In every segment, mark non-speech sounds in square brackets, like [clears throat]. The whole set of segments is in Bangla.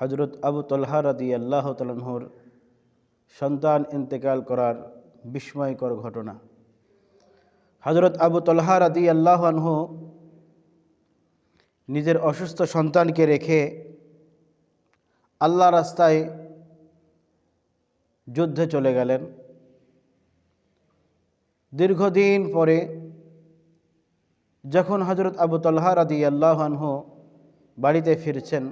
হজরত আবু তলহা রাদি আল্লাহ তালহর সন্তান ইন্তেকাল করার বিস্ময়কর ঘটনা। হজরত আবু তলহা রাদি আল্লাহ আনহু নিজের অসুস্থ সন্তানকে রেখে আল্লাহ রাস্তায় যুদ্ধে চলে গেলেন। দীর্ঘদিন পরে যখন হজরত আবু তলহা রাদি আল্লাহ আনহু বাড়িতে ফিরছেন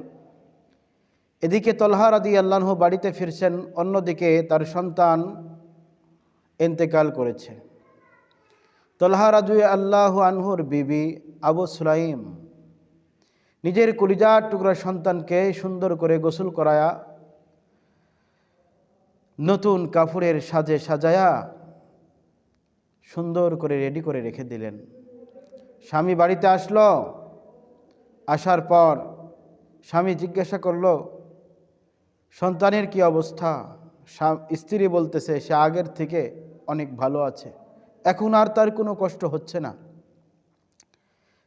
এদিকে তলহা রাদি আল্লাহু বাড়িতে ফিরছেন, অন্যদিকে তার সন্তান ইন্তেকাল করেছে। তলহা রাজু আল্লাহ আনহুর বিবি আবু সুলাইম নিজের কলিজার টুকরা সন্তানকে সুন্দর করে গোসল করায়া, নতুন কাপড়ের সাজে সাজায়া সুন্দর করে রেডি করে রেখে দিলেন। স্বামী বাড়িতে আসলো, আসার পর স্বামী জিজ্ঞাসা করল সন্তানের কি অবস্থা? স্ত্রী বলতেছে, সে আগের থেকে অনেক ভালো আছে। এখন আর তার কোনো কষ্ট হচ্ছে না।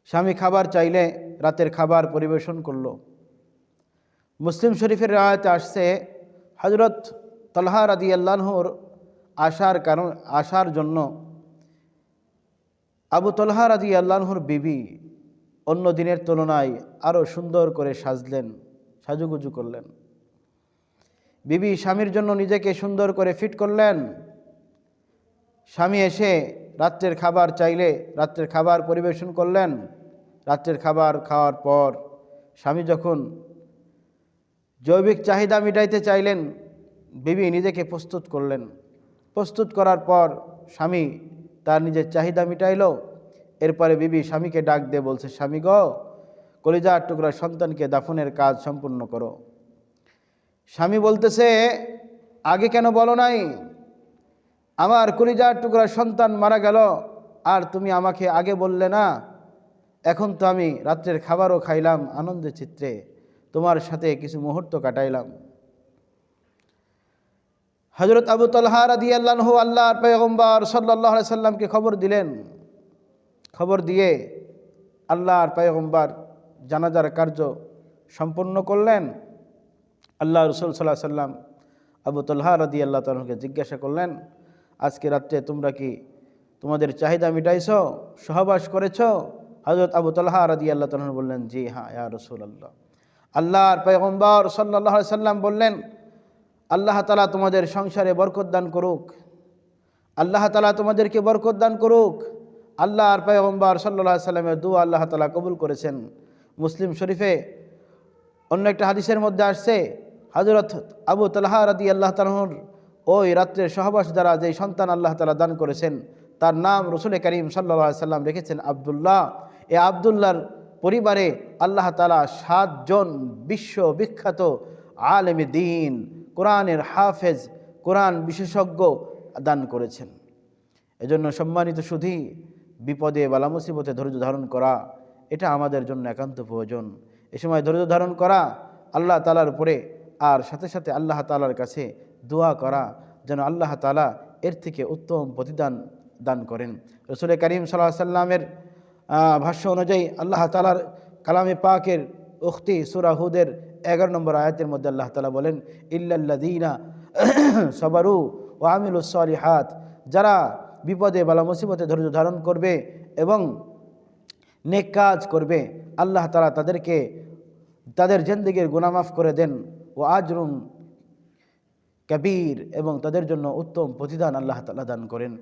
স্বামী খাবার চাইলে রাতের খাবার পরিবেশন করল। মুসলিম শরীফের রায়তে আসছে হজরত তলহা রাদি আল্লাহর আসার কারণ আসার জন্য আবু তলহা রাদি আল্লাহর বিবি অন্য দিনের তুলনায় আরও সুন্দর করে সাজলেন, সাজুগুজু করলেন। বিবি স্বামীর জন্য নিজেকে সুন্দর করে ফিট করলেন। স্বামী এসে রাত্রের খাবার চাইলে রাত্রের খাবার পরিবেশন করলেন। রাত্রের খাবার খাওয়ার পর স্বামী যখন জৈবিক চাহিদা মিটাইতে চাইলেন, বিবি নিজেকে প্রস্তুত করলেন। প্রস্তুত করার পর স্বামী তার নিজের চাহিদা মিটাইল। এরপরে বিবি স্বামীকে ডাক দিয়ে বলছে, স্বামী গ, কলিজার টুকরা সন্তানকে দাফনের কাজ সম্পূর্ণ করো। স্বামী বলতেছে, আগে কেন বলো নাই? আমার কলিজার টুকরা সন্তান মারা গেল, আর তুমি আমাকে আগে বললে না। এখন তো আমি রাত্রের খাবারও খাইলাম আনন্দে চিত্রে। তোমার সাথে কিছু মুহূর্ত কাটাইলাম। হজরত আবু তলহা রাদি আল্লাহ আল্লাহর পেগম্বর সাল্লাহ সাল্লামকে খবর দিলেন। খবর দিয়ে আল্লাহর পেগম্বর জানাজার কার্য সম্পন্ন করলেন। আল্লাহ রসুল সাল্লাহ সাল্লাম আবু তলহা রাদি আল্লাহ তালকে জিজ্ঞাসা করলেন, আজকে রাত্রে তোমরা কি তোমাদের চাহিদা মিটাইছ, সহবাস করেছ? হজরত আবু তলহা রাদি আল্লাহ তালন বললেন, জি হ্যাঁ ইয়া রসুল আল্লাহ আল্লাহর পেগম্বর সাল্লাহ সাল্লাম বললেন, আল্লাহ তালা তোমাদের সংসারে বরকত দান করুক। আল্লাহ তালা তোমাদেরকে বরকত দান করুক। আল্লাহ আর পেগম্বর সাল্লাহ সাল্লামের দু আল্লাহ তালা কবুল করেছেন। মুসলিম শরীফে অন্য একটা হাদিসের মধ্যে আসছে হজরত আবু তালাহা রাদি আল্লাহ তালহর ওই রাত্রের সহবাস দ্বারা যেই সন্তান আল্লাহ তালা দান করেছেন, তার নাম রসুল করিম সাল্লা সাল্লাম রেখেছেন আবদুল্লাহ। এ আবদুল্লার পরিবারে আল্লাহ তালা সাতজন বিশ্ব বিখ্যাত আলেম দিন, কোরআনের হাফেজ, কোরআন বিশেষজ্ঞ দান করেছেন। এজন্য সম্মানিত শুধু বিপদে বালা মুসিবতে ধৈর্য ধারণ করা, এটা আমাদের জন্য একান্ত প্রয়োজন। এ সময় ধৈর্য ধারণ করা আল্লাহ তালার উপরে আর সাথে সাথে আল্লাহ তালার কাছে দোয়া করা যেন আল্লাহ তালা এর থেকে উত্তম প্রতিদান দান করেন। রসুল করিম সাল্লাহ সাল্লামের ভাষ্য অনুযায়ী আল্লাহ তালার কালামে পাকের উক্তি সুরাহুদের এগারো নম্বর আয়াতের মধ্যে আল্লাহ তালা বলেন ইল্লাল্লাদিনা [clears throat] সবারু ও আমিলুসলিহাত যারা বিপদে বালা মুসিবতে ধৈর্য ধারণ করবে এবং নেক কাজ করবে, আল্লাহ তালা তাদেরকে, তাদের জেন্দিগির গুনামাফ করে দেন। ও আজরুম কবির এবং তাদের জন্য উত্তম প্রতিদান আল্লাহ তালা দান করেন।